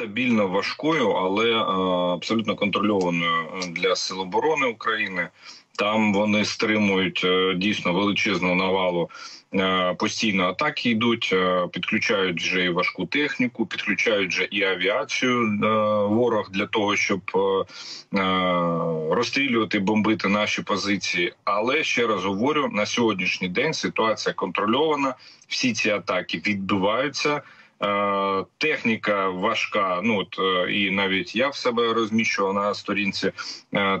стабільно важкою, але абсолютно контрольованою для сил оборони України. Там вони стримують дійсно величезну навалу Е, постійно атаки йдуть, е, підключають вже і важку техніку, підключають вже і авіацію е, ворог для того, щоб розстрілювати, бомбити наші позиції. Але ще раз говорю: на сьогоднішній день ситуація контрольована. Всі ці атаки відбуваються. Техніка важка. Ну от і навіть я в себе розміщував на сторінці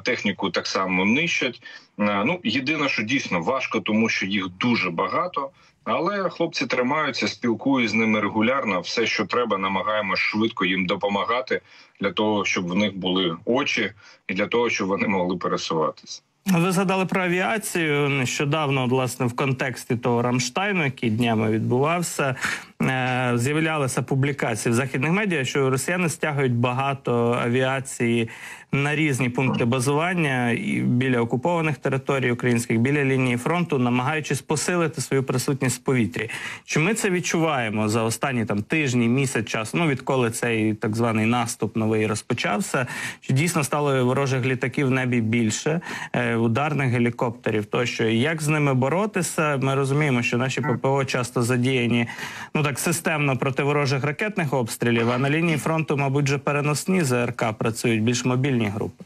техніку так само нищать. Е, ну єдине, що дійсно важко, тому що їх дуже багато. Але хлопці тримаються, спілкуюсь з ними регулярно. Все, що треба, намагаємося швидко їм допомагати для того, щоб в них були очі, і для того, щоб вони могли пересуватися. Ви згадали про авіацію нещодавно, власне, в контексті того Рамштайну, який днями відбувався. Е, з'являлися публікації в західних медіа, що росіяни стягують багато авіації на різні пункти базування і біля окупованих територій українських, біля лінії фронту, намагаючись посилити свою присутність в повітрі. Чи ми це відчуваємо за останні там тижні, місяць часу? Ну відколи цей так званий наступ новий розпочався? Чи дійсно стало ворожих літаків в небі більше, е, ударних гелікоптерів? Тощо як з ними боротися? Ми розуміємо, що наші ППО часто задіяні ну так системно проти ворожих ракетних обстрілів. А на лінії фронту, мабуть, вже переносні ЗРК працюють більш мобільні групи.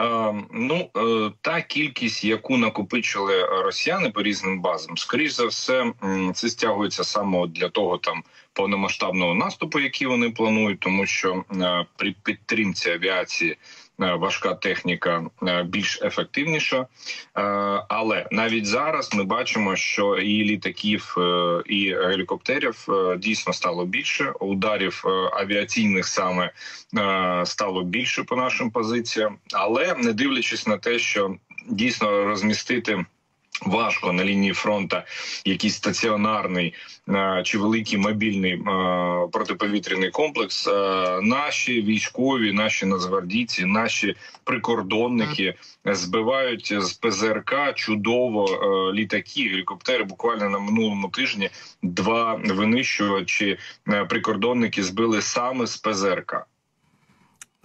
Е, ну е, та кількість, яку накопичили росіяни по різним базам, скоріш за все, це стягується саме для того там повномасштабного наступу, який вони планують, тому що е, при підтримці авіації важка техніка е, більш ефективніша, е, але навіть зараз ми бачимо, що і літаків, і гелікоптерів дійсно стало більше. Ударів авіаційних саме стало більше по нашим позиціям, але не дивлячись на те, що дійсно розмістити. Важко на лінії фронту якийсь стаціонарний е, чи великий мобільний е, протиповітряний комплекс. Е, наші військові, наші нацгвардійці, наші прикордонники збивають з ПЗРК чудово літаки, гелікоптери. Буквально на минулому тижні два винищувачі прикордонники збили саме з ПЗРК.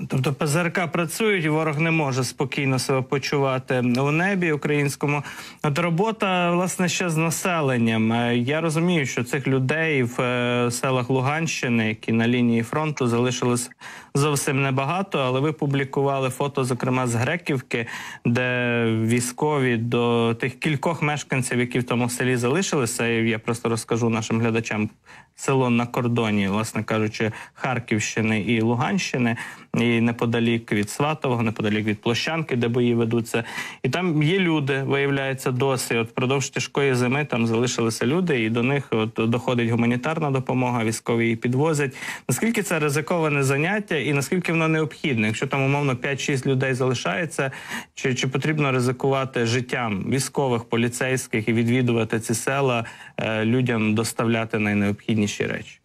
Тобто ПЗРК працюють, ворог не може спокійно себе почувати у небі українському. От робота власне ще з населенням. Е, я розумію, що цих людей в е, селах Луганщини, які на лінії фронту залишилось зовсім небагато. Але ви публікували фото, зокрема з Греківки, де військові до тих кількох мешканців, які в тому селі залишилися. І я просто розкажу нашим глядачам село на кордоні, власне кажучи, Харківщини і Луганщини, і неподалік від Сватового, неподалік від Площанки, де бої ведуться. І там є люди, виявляється, досі. От впродовж тяжкої зими там залишилися люди, і до них от доходить гуманітарна допомога, військові її підвозять. Наскільки це ризиковане заняття, і наскільки воно необхідне? Якщо там умовно 5-6 людей залишається, чи, чи потрібно ризикувати життям військових, поліцейських і відвідувати ці села, е, людям доставляти найнеобхідніше? найголовніші речі?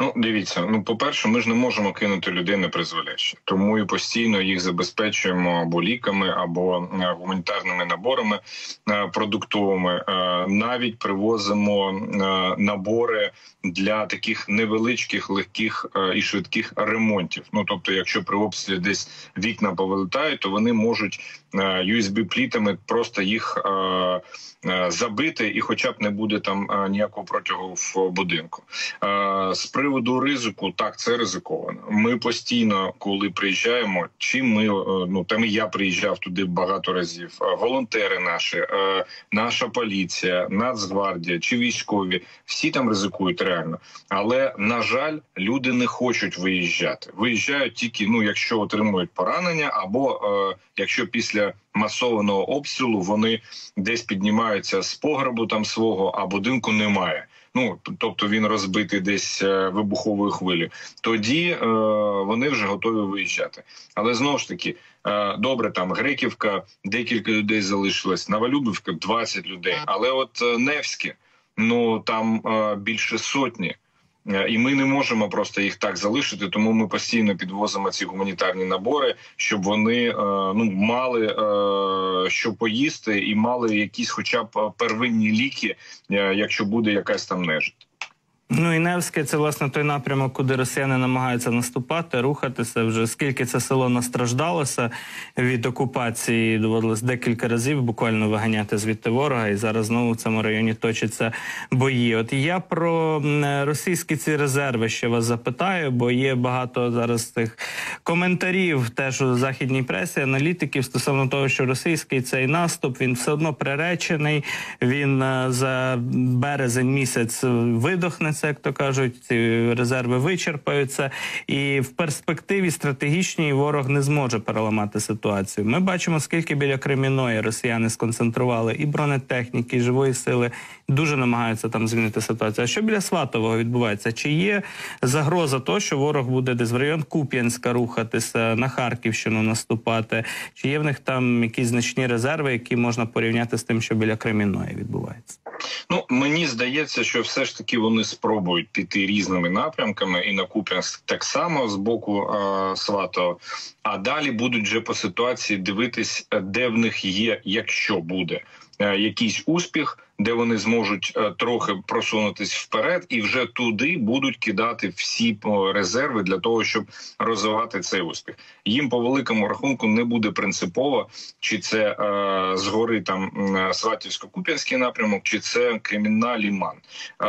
Ну, дивіться, ну по перше, ми ж не можемо кинути людей на призволяще, тому і постійно їх забезпечуємо або ліками, або е, гуманітарними наборами е, продуктовими. Е, навіть привозимо набори для таких невеличких, легких і швидких ремонтів. Ну тобто, якщо при обстрілі десь вікна повилетають, то вони можуть usb плітами просто їх забити, і, хоча б не буде там ніякого протягу в будинку. Приводу ризику, так це ризиковано. Ми постійно, коли приїжджаємо, чи ми ну там і я приїжджав туди багато разів. Волонтери наші, наша поліція, Нацгвардія чи військові, всі там ризикують реально. Але на жаль, люди не хочуть виїжджати. Виїжджають тільки ну, якщо отримують поранення, або якщо після масованого обстрілу вони десь піднімаються з погребу там свого, а будинку немає. Ну тобто він розбитий десь е, вибуховою хвилі. Тоді е, вони вже готові виїжджати. Але знову ж таки, е, добре, там Греківка, декілька людей залишилось, Новолюбівка 20 людей. Але от е, Невське, ну там е, більше сотні. Е, і ми не можемо просто їх так залишити, тому ми постійно підвозимо ці гуманітарні набори, щоб вони е, ну мали е, що поїсти і мали якісь, хоча б первинні ліки, якщо буде якась там нежить. Ну і Невське це власне той напрямок, куди росіяни намагаються наступати, рухатися. Вже скільки це село настраждалося від окупації, доводилось декілька разів буквально виганяти звідти ворога, і зараз знову в цьому районі точаться бої. От я про російські ці резерви ще вас запитаю, бо є багато зараз тих коментарів, теж у західній пресі, аналітиків стосовно того, що російський цей наступ він все одно приречений. Він е, за березень місяць видохнеться, як то кажуть, ці резерви вичерпаються, і в перспективі стратегічній ворог не зможе переламати ситуацію. Ми бачимо, скільки біля Креміної росіяни сконцентрували і бронетехніки, і живої сили, дуже намагаються там звільнити ситуацію. А що біля Сватового відбувається? Чи є загроза того, що ворог буде десь в район Куп'янська рухатися, на Харківщину наступати? Чи є в них там якісь значні резерви, які можна порівняти з тим, що біля Креміної відбувається? Ну мені здається, що все ж таки вони спробують піти різними напрямками, і на Куп'янськ так само з боку е, Сватого. А далі будуть вже по ситуації дивитись, е, де в них є, якщо буде е, якийсь успіх, де вони зможуть е, трохи просунутись вперед, і вже туди будуть кидати всі о, резерви для того, щоб розвивати цей успіх. Їм по великому рахунку не буде принципово, чи це е, згори там Сватівсько-Куп'янський напрямок, чи це Кремінна Ліман. Е,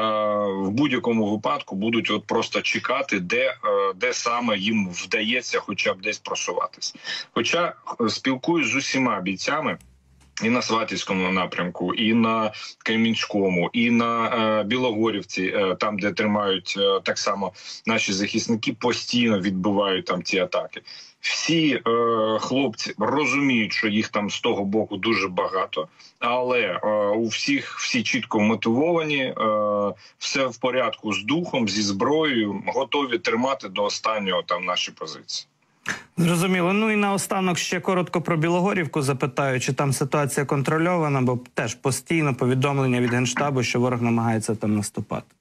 в будь-якому випадку будуть от просто чекати, де, е, де саме їм вдається, хоча б десь просуватись. Хоча е, спілкуюсь з усіма бійцями. І на Сватівському напрямку, і на Кремінському, і на е, Білогорівці, е, там де тримають е, так само наші захисники, постійно відбивають там ці атаки. Всі е, хлопці розуміють, що їх там з того боку дуже багато, але е, у всіх всі чітко мотивовані, е, все в порядку з духом, зі зброєю, готові тримати до останнього там наші позиції. Зрозуміло. Ну і наостанок ще коротко про Білогорівку запитаю, чи там ситуація контрольована, бо теж постійно повідомлення від генштабу, що ворог намагається там наступати.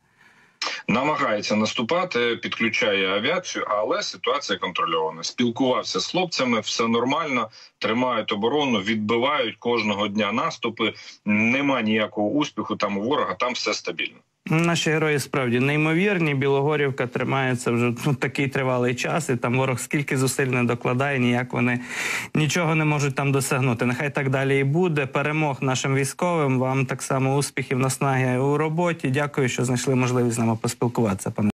намагається наступати, підключає авіацію, але ситуація контрольована. Спілкувався з хлопцями, все нормально, тримають оборону, відбивають кожного дня наступи. Нема ніякого успіху там у ворога, там все стабільно. Наші герої справді неймовірні. Білогорівка тримається вже ну, такий тривалий час, і там ворог скільки зусиль не докладає, ніяк вони нічого не можуть там досягнути. Нехай так далі і буде. Перемог нашим військовим. Вам так само успіхів, наснаги у роботі. Дякую, що знайшли можливість з нами поспілкуватися. Пане.